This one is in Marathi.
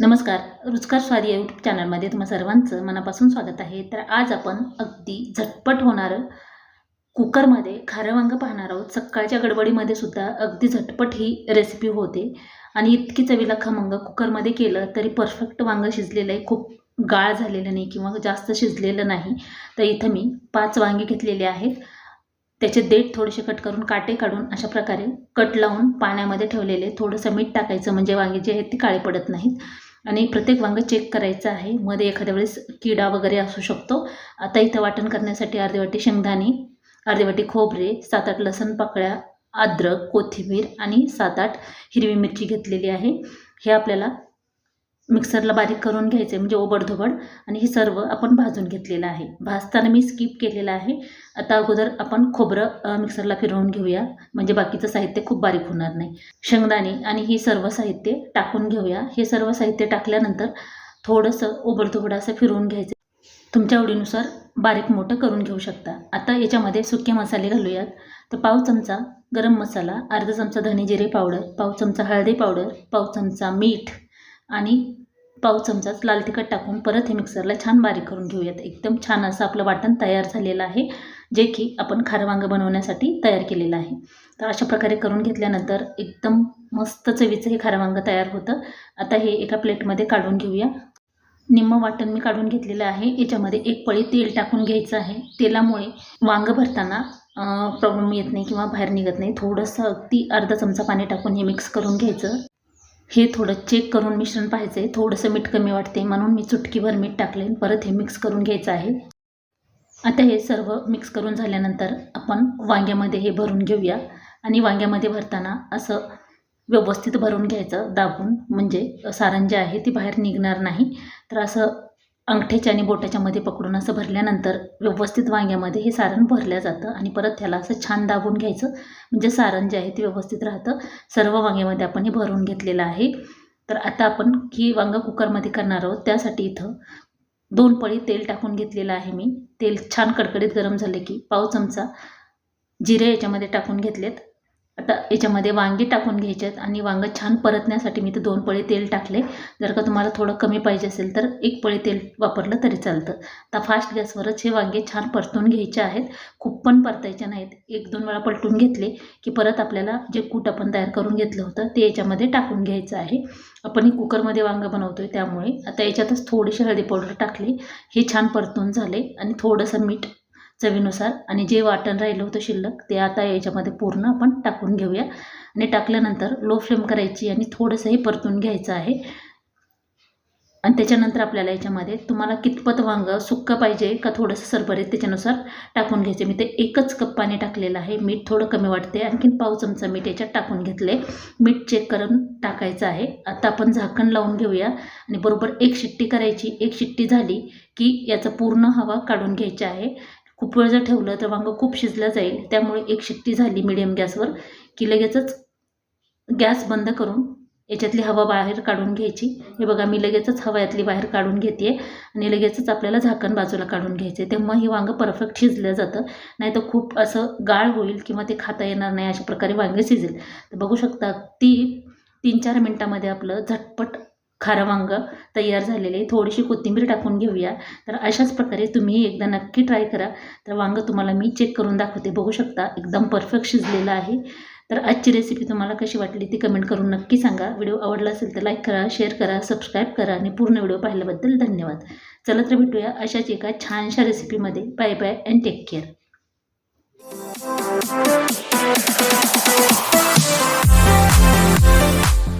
नमस्कार रुचकार स्वाद या यूट्यूब चॅनलमध्ये तुम्हा सर्वांचं मनापासून स्वागत आहे. तर आज आपण अगदी झटपट होणारं कुकरमध्ये खारं वांगं पाहणार आहोत. सकाळच्या गडबडीमध्ये सुद्धा अगदी झटपट ही रेसिपी होते. आणि इतकी चवीला खमंग कुकरमध्ये केलं तरी परफेक्ट वांगं शिजलेलं आहे. खूप गाळ झालेलं नाही किंवा जास्त शिजलेलं नाही. तर इथं मी पाच वांगे घेतलेले आहेत. त्याचे देठ थोडेसे कट करून काटे काढून अशा प्रकारे कट लावून पाण्यामध्ये ठेवलेले. थोडंसं मीठ टाकायचं म्हणजे वांगे जे आहेत ते काळे पडत नाहीत. आणि प्रत्येक वांगं चेक करायचं आहे. मध्ये एखाद्या वेळेस किडा वगैरे असू शकतो. आता इथं वाटण करण्यासाठी अर्धी वाटी शेंगदाणे अर्धी वाटी खोबरे सात आठ लसण पाकळ्या अद्रक कोथिंबीर आणि सात आठ हिरवी मिरची घेतलेली आहे. हे आपल्याला मिक्सरला बारीक करून घ्यायचे म्हणजे ओबडधोबड. आणि हे सर्व आपण भाजून घेतलेलं आहे. भाजताना मी स्किप केलेलं आहे. आता अगोदर आपण खोबरं मिक्सरला फिरवून घेऊया. म्हणजे बाकीचं साहित्य खूप बारीक होणार नाही. शेंगदाणे आणि हे सर्व साहित्य टाकून घेऊया. हे सर्व साहित्य टाकल्यानंतर थोडंसं ओबडधोबड असं फिरवून घ्यायचं. तुमच्या आवडीनुसार बारीक मोठं करून घेऊ शकता. आता याच्यामध्ये सुके मसाले घालूयात. तर पाव चमचा गरम मसाला अर्धा चमचा धने जिरे पावडर पाव चमचा हळदी पावडर पाव चमचा मीठ आणि पाव चमचाच लाल तिखट टाकून परत हे मिक्सरला छान बारीक करून घेऊयात. एकदम छान असं आपलं वाटण तयार झालेलं आहे जे की आपण खारं वांगं बनवण्यासाठी तयार केलेलं आहे. तर अशा प्रकारे करून घेतल्यानंतर एकदम मस्त चवीचं हे खारं वांगं तयार होतं. आता हे एका प्लेटमध्ये काढून घेऊया. निम्मं वाटण मी काढून घेतलेलं आहे. याच्यामध्ये एक पळी तेल टाकून घ्यायचं आहे. तेलामुळे वांगं भरताना प्रॉब्लेम येत नाही किंवा बाहेर निघत नाही. थोडंसं अगदी अर्धा चमचा पाणी टाकून हे मिक्स करून घ्यायचं. हे थोडं चेक करून मिश्रण पाहायचं आहे थोडंसं मीठ कमी वाटते म्हणून मी चुटकीभर मीठ टाकले परत हे मिक्स करून घ्यायचं आहे. आता हे सर्व मिक्स करून झाल्यानंतर आपण वांग्यामध्ये हे भरून घेऊया. आणि वांग्यामध्ये भरताना असं व्यवस्थित भरून घ्यायचं दाबून. म्हणजे सारण जे आहे ती बाहेर निघणार नाही. तर असं अंगठ्याच्या आणि बोटाच्या मध्ये पकडून असं भरल्यानंतर व्यवस्थित वांग्यामध्ये हे सारण भरलं जातं आणि परत त्याला असं छान दाबून घ्यायचं. म्हणजे सारण जे आहे ते व्यवस्थित राहतं. सर्व वांग्यामध्ये आपण हे भरून घेतलेलं आहे. तर आता आपण ही वांगा कुकरमध्ये करणार आहोत. त्यासाठी इथं दोन पळी तेल टाकून घेतलेलं आहे मी. तेल छान कडकडीत गरम झाले की पाव चमचा जिरे याच्यामध्ये टाकून घेतलेत. आता याच्यामध्ये वांगी टाकून घ्यायचे आहेत आणि वांगं छान परतण्यासाठी मी तर दोन पळे तेल टाकले. जर का तुम्हाला थोडं कमी पाहिजे असेल तर एक पळे तेल वापरलं तरी चालतं. आता फास्ट गॅसवरच हे वांगे छान परतून घ्यायचे आहेत. खूप पण परतायचे नाहीत. एक दोन वेळा पलटून घेतले की परत आपल्याला जे कूट आपण तयार करून घेतलं होतं ते याच्यामध्ये टाकून घ्यायचं आहे. आपण ही कुकरमध्ये वांगं बनवतो आहे त्यामुळे. आता याच्यातच थोडीशी हळदी पावडर टाकली. हे छान परतून झाले आणि थोडंसं मीठ चवीनुसार आणि जे वाटण राहिलं होतं शिल्लक ते आता याच्यामध्ये पूर्ण आपण टाकून घेऊया. आणि टाकल्यानंतर लो फ्लेम करायची आणि थोडंसंही परतून घ्यायचं आहे. आणि त्याच्यानंतर आपल्याला याच्यामध्ये तुम्हाला कितपत वांगं सुक्कं पाहिजे का थोडंसं सरभरीत त्याच्यानुसार टाकून घ्यायचे. मी ते एकच कप पाणी टाकलेलं आहे. मीठ थोडं कमी वाटते आणखीन पाव चमचा मीठ याच्यात टाकून घेतले. मीठ चेक करून टाकायचं आहे. आता आपण झाकण लावून घेऊया. आणि बरोबर एक शिट्टी करायची. एक शिट्टी झाली की याचा पूर्ण हवा काढून घ्यायची आहे. खूप वेळ जर ठेवलं तर वांगं खूप शिजलं जाईल. त्यामुळे एक शिट्टी झाली मिडियम गॅसवर की लगेचच गॅस बंद करून याच्यातली हवा बाहेर काढून घ्यायची. हे बघा मी लगेचच हवा यातली बाहेर काढून घेते आणि लगेचच आपल्याला झाकण बाजूला काढून घ्यायचे तेव्हा हे वांगं परफेक्ट शिजलं जातं. नाही तर खूप असं गाळ होईल किंवा ते खाता येणार नाही अशा प्रकारे वांगे शिजेल. तर बघू शकता ती तीन चार मिनटामध्ये आपलं झटपट खारं वांगं तयार झालेले थोडीशी कोथिंबीर टाकून घेऊया. तर अशाच प्रकारे तुम्ही एकदा नक्की ट्राय करा. तर वांगं तुम्हाला मी चेक करून दाखवते. बघू शकता एकदम परफेक्ट शिजलेलं आहे. तर आजची रेसिपी तुम्हाला कशी वाटली ती कमेंट करून नक्की सांगा. व्हिडिओ आवडला असेल तर लाईक करा शेअर करा सबस्क्राईब करा आणि पूर्ण व्हिडिओ पाहिल्याबद्दल धन्यवाद. चला तर भेटूया अशाच एका छानशा रेसिपीमध्ये bye bye and take care